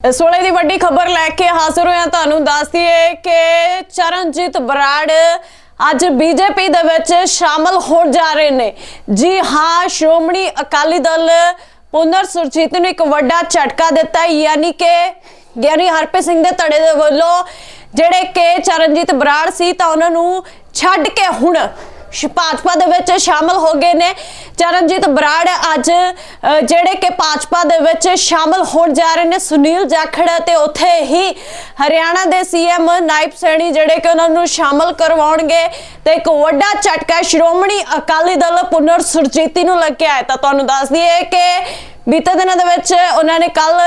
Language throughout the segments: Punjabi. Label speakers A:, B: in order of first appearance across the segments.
A: ਇਸ ਵੇਲੇ ਦੀ ਵੱਡੀ ਖਬਰ ਲੈ ਕੇ ਹਾਜ਼ਰ ਹੋਇਆ ਤੁਹਾਨੂੰ ਦੱਸ ਦਈਏ ਕਿ ਚਰਨਜੀਤ ਬਰਾੜ ਅੱਜ ਬੀਜੇਪੀ ਦੇ ਵਿੱਚ ਸ਼ਾਮਲ ਹੋਣ ਜਾ ਰਹੇ ਨੇ। ਜੀ ਹਾਂ, ਸ਼੍ਰੋਮਣੀ ਅਕਾਲੀ ਦਲ ਪੁਨਰ ਸੁਰਜੀਤ ਨੂੰ ਇੱਕ ਵੱਡਾ ਝਟਕਾ ਦਿੱਤਾ ਯਾਨੀ ਕਿ ਗਿਆਨੀ ਹਰਪ੍ਰੀਤ ਸਿੰਘ ਦੇ ਧੜੇ ਦੇ ਵੱਲੋਂ ਜਿਹੜੇ ਕਿ ਚਰਨਜੀਤ ਬਰਾੜ ਸੀ ਤਾਂ ਉਹਨਾਂ ਨੂੰ ਛੱਡ ਕੇ ਹੁਣ ਭਾਜਪਾ ਦੇ ਵਿੱਚ ਸ਼ਾਮਲ ਹੋ ਗਏ ਨੇ। ਚਰਨਜੀਤ ਬਰਾੜ ਅੱਜ ਜਿਹੜੇ ਕਿ ਭਾਜਪਾ ਦੇ ਵਿੱਚ ਸ਼ਾਮਲ ਹੋਣ ਜਾ ਰਹੇ ਨੇ, ਸੁਨੀਲ ਜਾਖੜ ਤੇ ਉੱਥੇ ਹੀ ਹਰਿਆਣਾ ਦੇ ਸੀਐਮ ਨਾਇਬ ਸੈਣੀ ਜਿਹੜੇ ਕਿ ਉਹਨਾਂ ਨੂੰ ਸ਼ਾਮਲ ਕਰਵਾਉਣਗੇ ਤੇ ਇੱਕ ਵੱਡਾ ਝਟਕਾ ਸ਼੍ਰੋਮਣੀ ਅਕਾਲੀ ਦਲ ਪੁਨਰ ਸੁਰਜੀਤੀ ਨੂੰ ਲੱਗਿਆ ਹੈ ਤਾਂ ਤੁਹਾਨੂੰ ਦੱਸ ਦਈਏ ਕਿ ਬੀਤੇ ਦਿਨਾਂ ਦੇ ਵਿੱਚ ਉਹਨਾਂ ਨੇ ਕੱਲ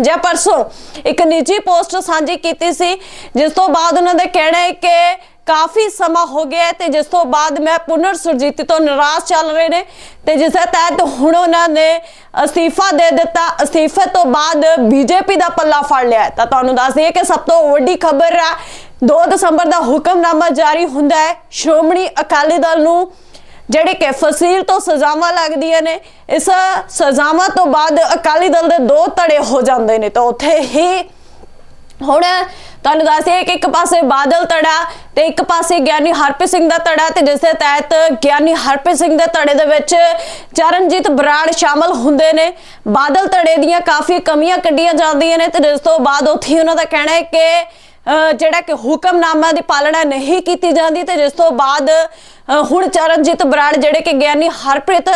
A: ਜਾਂ ਪਰਸੋਂ ਇੱਕ ਨਿੱਜੀ ਪੋਸਟ ਸਾਂਝੀ ਕੀਤੀ ਸੀ, ਜਿਸ ਤੋਂ ਬਾਅਦ ਉਹਨਾਂ ਦਾ ਕਹਿਣਾ ਹੈ ਕਿ ਕਾਫੀ ਸਮਾਂ ਹੋ ਗਿਆ ਤੇ ਜਿਸ ਤੋਂ ਬਾਅਦ ਮੈਂ ਪੁਨਰ ਸੁਰਜੀਤੀ ਤੋਂ ਨਾਰਾਜ਼ ਚੱਲ ਰਹੇ ਨੇ ਤੇ ਜਿਸ ਦੇ ਤਹਿਤ ਹੁਣ ਉਹਨਾਂ ਨੇ ਅਸਤੀਫਾ ਦੇ ਦਿੱਤਾ। ਅਸਤੀਫੇ ਤੋਂ ਬਾਅਦ ਬੀਜੇਪੀ ਦਾ ਪੱਲਾ ਫੜ ਲਿਆ ਤਾਂ ਤੁਹਾਨੂੰ ਦੱਸ ਦਈਏ ਕਿ ਸਭ ਤੋਂ ਵੱਡੀ ਖਬਰ ਆ 2 ਦਸੰਬਰ ਦਾ ਹੁਕਮਨਾਮਾ ਜਾਰੀ ਹੁੰਦਾ ਹੈ। ਸ਼੍ਰੋਮਣੀ ਅਕਾਲੀ ਦਲ ਨੂੰ ਜਿਹੜੇ ਕਿ ਫਸੀਲ ਤੋਂ ਸਜ਼ਾਵਾਂ ਲੱਗਦੀਆਂ ਨੇ, ਇਸ ਸਜ਼ਾਵਾਂ ਤੋਂ ਬਾਅਦ ਅਕਾਲੀ ਦਲ ਦੇ ਦੋ ਧੜੇ ਹੋ ਜਾਂਦੇ ਨੇ। ਤਾਂ ਉੱਥੇ ਹੀ ਹੁਣ ਤੁਹਾਨੂੰ ਦੱਸਿਆ ਕਿ ਇੱਕ ਪਾਸੇ ਬਾਦਲ ਤੜਾ ਤੇ ਇੱਕ ਪਾਸੇ ਗਿਆਨੀ ਹਰਪ੍ਰੀਤ ਸਿੰਘ ਦਾ ਤੜਾ ਤੇ ਜਿਸ ਦੇ ਤਹਿਤ ਗਿਆਨੀ ਹਰਪ੍ਰੀਤ ਸਿੰਘ ਦੇ ਤੜੇ ਦੇ ਵਿੱਚ ਚਰਨਜੀਤ ਬਰਾੜ ਸ਼ਾਮਲ ਹੁੰਦੇ ਨੇ। ਬਾਦਲ ਤੜੇ ਦੀਆਂ ਕਾਫੀ ਕਮੀਆਂ ਕੱਢੀਆਂ ਜਾਂਦੀਆਂ ਨੇ ਤੇ ਜਿਸ ਤੋਂ ਬਾਅਦ ਉੱਥੇ ਉਹਨਾਂ ਦਾ ਕਹਿਣਾ ਹੈ ਕਿ, ਅਹ ਜਿਹੜਾ ਕਿ ਹੁਕਮਨਾਮਾ ਦੀ ਪਾਲਣਾ ਨਹੀਂ ਕੀਤੀ ਜਾਂਦੀ ਤੇ ਜਿਸ ਤੋਂ ਬਾਅਦ ਹੁਣ ਚਰਨਜੀਤ ਬਰਾੜ ਜਿਹੜੇ ਕਿ ਗਿਆਨੀ ਹਰਪ੍ਰੀਤ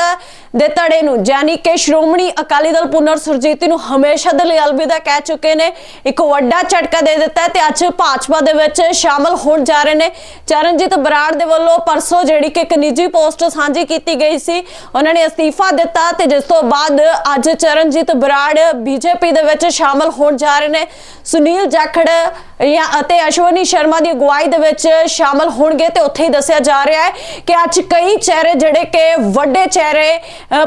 A: ਦੇ ਧੜੇ ਨੂੰ ਯਾਨੀ ਕਿ ਸ਼੍ਰੋਮਣੀ ਅਕਾਲੀ ਦਲ ਪੁਨਰ ਸੁਰਜੀਤੀ ਨੂੰ ਹਮੇਸ਼ਾ ਦੇ ਲਈ ਅਲਵਿਦਾ ਕਹਿ ਚੁੱਕੇ ਨੇ, ਇੱਕ ਵੱਡਾ ਝਟਕਾ ਦੇ ਦਿੱਤਾ ਹੈ ਤੇ ਅੱਜ ਭਾਜਪਾ ਦੇ ਵਿੱਚ ਸ਼ਾਮਲ ਹੋਣ ਜਾ ਰਹੇ ਨੇ। ਚਰਨਜੀਤ ਬਰਾੜ ਦੇ ਵੱਲੋਂ ਪਰਸੋਂ ਜਿਹੜੀ ਕਿ ਇੱਕ ਨਿੱਜੀ ਪੋਸਟ ਸਾਂਝੀ ਕੀਤੀ ਗਈ ਸੀ, ਉਹਨਾਂ ਨੇ ਅਸਤੀਫਾ ਦਿੱਤਾ ਤੇ ਜਿਸ ਤੋਂ ਬਾਅਦ ਅੱਜ ਚਰਨਜੀਤ ਬਰਾੜ ਬੀਜੇਪੀ ਦੇ ਵਿੱਚ ਸ਼ਾਮਲ ਹੋਣ ਜਾ ਰਹੇ ਨੇ। ਸੁਨੀਲ ਜਾਖੜ ਜਾਂ ਅਤੇ ਅਸ਼ਵਨੀ ਸ਼ਰਮਾ ਦੀ ਅਗਵਾਈ ਦੇ ਵਿੱਚ ਸ਼ਾਮਲ ਹੋਣਗੇ ਤੇ ਉੱਥੇ ਹੀ ਦੱਸਿਆ ਜਾ ਰਿਹਾ ਹੈ ਕਿ ਅੱਜ ਕਈ ਚਿਹਰੇ ਜਿਹੜੇ ਕਿ ਵੱਡੇ ਚਿਹਰੇ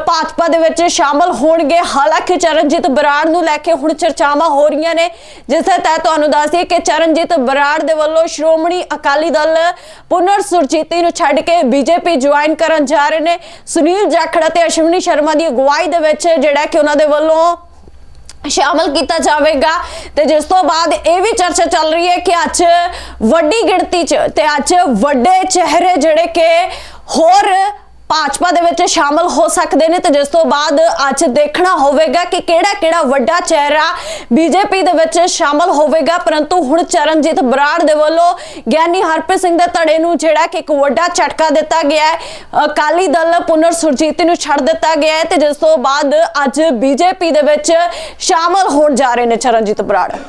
A: ਭਾਜਪਾ ਦੇ ਵਿੱਚ ਸ਼ਾਮਲ ਹੋਣਗੇ। ਹਾਲਾਂਕਿ ਚਰਨਜੀਤ ਬਰਾੜ ਨੂੰ ਲੈ ਕੇ ਹੁਣ ਚਰਚਾਵਾਂ ਹੋ ਰਹੀਆਂ ਨੇ। ਜਿਸ ਦੇ ਤਹਿਤ ਤੁਹਾਨੂੰ ਦੱਸ ਦਈਏ ਕਿ ਚਰਨਜੀਤ ਬਰਾੜ ਦੇ ਵੱਲੋਂ ਸ਼੍ਰੋਮਣੀ ਅਕਾਲੀ ਦਲ ਪੁਨਰ ਸੁਰਜੀਤੀ ਨੂੰ ਛੱਡ ਕੇ ਬੀਜੇਪੀ ਜੁਆਇਨ ਕਰਨ ਜਾ ਰਹੇ ਨੇ। ਸੁਨੀਲ ਜਾਖੜ ਅਤੇ ਅਸ਼ਵਨੀ ਸ਼ਰਮਾ ਦੀ ਅਗਵਾਈ ਦੇ ਵਿੱਚ ਜਿਹੜਾ ਕਿ ਉਹਨਾਂ ਦੇ ਵੱਲੋਂ ਸ਼ਾਮਲ ਕੀਤਾ ਜਾਵੇਗਾ ਤੇ ਜਿਸ ਤੋਂ ਬਾਅਦ ਇਹ ਵੀ ਚਰਚਾ ਚੱਲ ਰਹੀ ਹੈ ਕਿ ਅੱਜ ਵੱਡੀ ਗਿਣਤੀ 'ਚ ਤੇ ਅੱਜ ਵੱਡੇ ਚਿਹਰੇ ਜਿਹੜੇ ਕਿ ਹੋਰ ਭਾਜਪਾ ਦੇ ਵਿੱਚ ਸ਼ਾਮਲ ਹੋ ਸਕਦੇ ਨੇ ਤੇ ਜਿਸ ਤੋਂ ਬਾਅਦ ਅੱਜ ਦੇਖਣਾ ਹੋਵੇਗਾ ਕਿ ਕਿਹੜਾ ਕਿਹੜਾ ਵੱਡਾ ਚਿਹਰਾ ਬੀਜੇਪੀ ਦੇ ਵਿੱਚ ਸ਼ਾਮਲ ਹੋਵੇਗਾ। ਪਰੰਤੂ ਹੁਣ ਚਰਨਜੀਤ ਬਰਾੜ ਦੇ ਵੱਲੋਂ ਗਿਆਨੀ ਹਰਪ੍ਰੀਤ ਸਿੰਘ ਦੇ ਧੜੇ ਨੂੰ ਜਿਹੜਾ ਕਿ ਇੱਕ ਵੱਡਾ ਝਟਕਾ ਦਿੱਤਾ ਗਿਆ ਹੈ। ਅਕਾਲੀ ਦਲ ਪੁਨਰ ਸੁਰਜੀਤ ਨੂੰ ਛੱਡ ਦਿੱਤਾ ਗਿਆ ਹੈ ਤੇ ਜਿਸ ਤੋਂ ਬਾਅਦ ਅੱਜ ਬੀਜੇਪੀ ਦੇ ਵਿੱਚ ਸ਼ਾਮਲ ਹੋਣ ਜਾ ਰਹੇ ਨੇ ਚਰਨਜੀਤ ਬਰਾੜ।